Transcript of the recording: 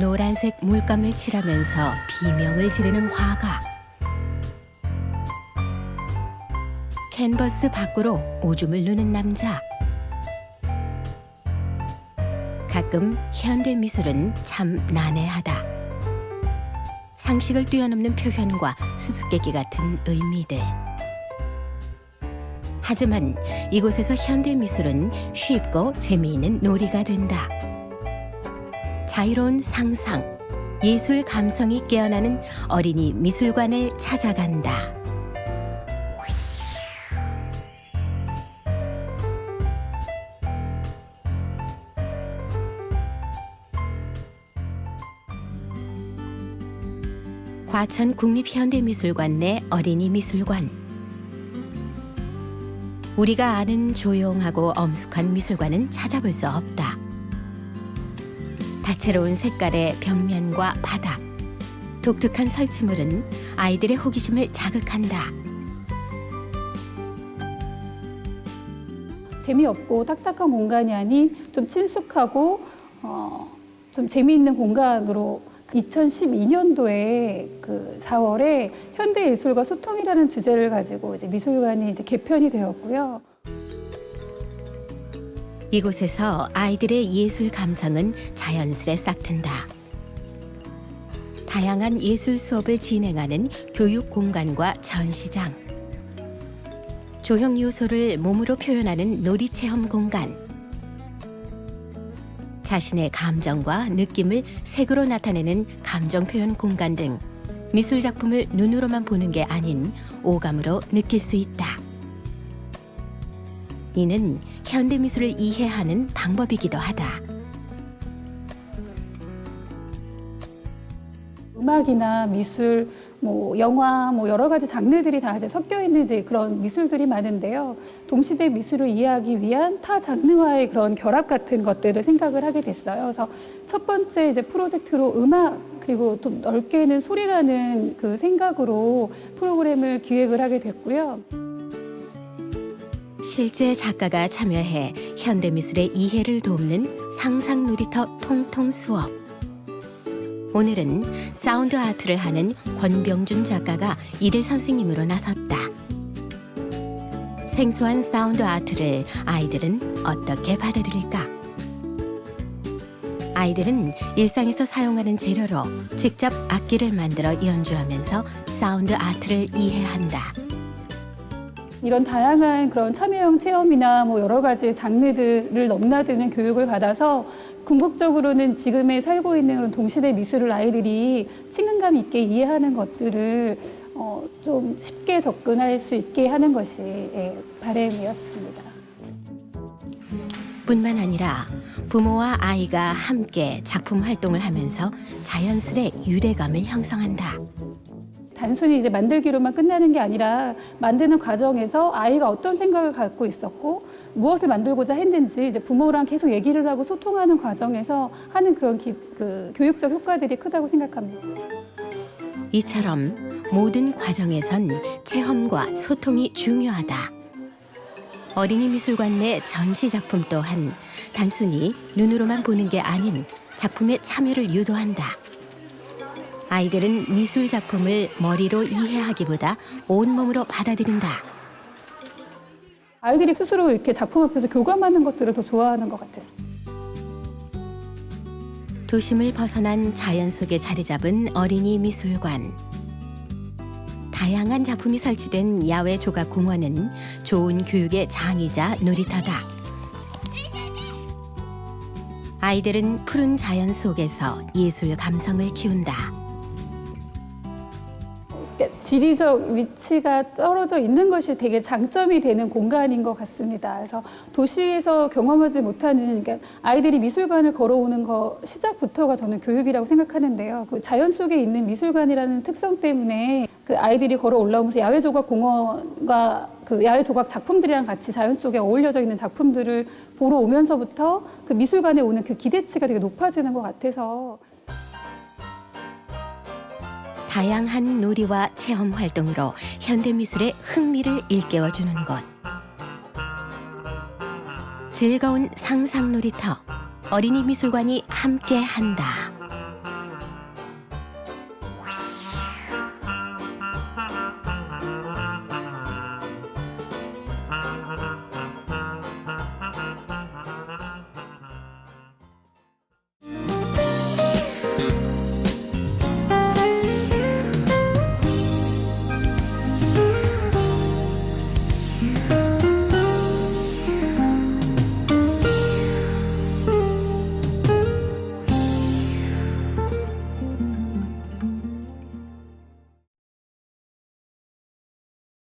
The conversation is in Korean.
빨간색 물감을 칠하면서 비명을 지르는 화가. 캔버스 밖으로 오줌을 누는 남자. 가끔 현대 미술은 참 난해하다. 상식을 뛰어넘는 표현과 수수께끼 같은 의미들. 하지만 이곳에서 현대 미술은 쉽고 재미있는 놀이가 된다. 자유로운 상상, 예술 감성이 깨어나는 어린이 미술관을 찾아간다. 과천 국립현대미술관 내 어린이 미술관. 우리가 아는 조용하고 엄숙한 미술관은 찾아볼 수 없다. 다채로운 색깔의 벽면과 바닥, 독특한 설치물은 아이들의 호기심을 자극한다. 재미없고 딱딱한 공간이 아닌 좀 친숙하고 어, 좀 재미있는 공간으로 2012년도에 그 4월에 현대예술과 소통이라는 주제를 가지고 이제 미술관이 이제 개편이 되었고요. 이곳에서 아이들의 예술 감성은 자연스레 싹튼다. 다양한 예술 수업을 진행하는 교육 공간과 전시장. 조형 요소를 몸으로 표현하는 놀이 체험 공간. 자신의 감정과 느낌을 색으로 나타내는 감정 표현 공간 등 미술 작품을 눈으로만 보는 게 아닌 오감으로 느낄 수 있다. 이는 현대 미술을 이해하는 방법이기도 하다. 음악이나 미술, 뭐 영화, 뭐 여러 가지 장르들이 다 이제 섞여 있는 이제 그런 미술들이 많은데요. 동시대 미술을 이해하기 위한 타 장르와의 그런 결합 같은 것들을 생각을 하게 됐어요. 그래서 첫 번째 이제 프로젝트로 음악 그리고 좀 넓게는 소리라는 그 생각으로 프로그램을 기획을 하게 됐고요. 실제 작가가 참여해 현대 미술의 이해를 돕는 상상 놀이터 통통 수업. 오늘은 사운드 아트를 하는 권병준 작가가 이들 선생님으로 나섰다. 생소한 사운드 아트를 아이들은 어떻게 받아들일까? 아이들은 일상에서 사용하는 재료로 직접 악기를 만들어 연주하면서 사운드 아트를 이해한다. 이런 다양한 그런 참여형 체험이나 뭐 여러 가지 장르들을 넘나드는 교육을 받아서 궁극적으로는 지금에 살고 있는 그런 동시대 미술을 아이들이 친근감 있게 이해하는 것들을 어, 좀 쉽게 접근할 수 있게 하는 것이 예, 바람이었습니다. 뿐만 아니라 부모와 아이가 함께 작품 활동을 하면서 자연스레 유대감을 형성한다. 단순히 이제 만들기로만 끝나는 게 아니라 만드는 과정에서 아이가 어떤 생각을 갖고 있었고 무엇을 만들고자 했는지 이제 부모랑 계속 얘기를 하고 소통하는 과정에서 하는 그런 기, 그 교육적 효과들이 크다고 생각합니다. 이처럼 모든 과정에선 체험과 소통이 중요하다. 어린이 미술관 내 전시 작품 또한 단순히 눈으로만 보는 게 아닌 작품의 참여를 유도한다. 아이들은 미술 작품을 머리로 이해하기보다 온몸으로 받아들인다. 아이들이 스스로 이렇게 작품 앞에서 교감하는 것들을 더 좋아하는 것 같았습니다. 도심을 벗어난 자연 속에 자리 잡은 어린이 미술관. 다양한 작품이 설치된 야외 조각 공원은 좋은 교육의 장이자 놀이터다. 아이들은 푸른 자연 속에서 예술 감성을 키운다. 그러니까 지리적 위치가 떨어져 있는 것이 되게 장점이 되는 공간인 것 같습니다. 그래서 도시에서 경험하지 못하는 그러니까 아이들이 미술관을 걸어오는 거 시작부터가 저는 교육이라고 생각하는데요. 그 자연 속에 있는 미술관이라는 특성 때문에 그 아이들이 걸어 올라오면서 야외 조각 공원과 그 야외 조각 작품들이랑 같이 자연 속에 어울려져 있는 작품들을 보러 오면서부터 그 미술관에 오는 그 기대치가 되게 높아지는 것 같아서 다양한 놀이와 체험 활동으로 현대미술의 흥미를 일깨워주는 곳. 즐거운 상상 놀이터 어린이 미술관이 함께한다.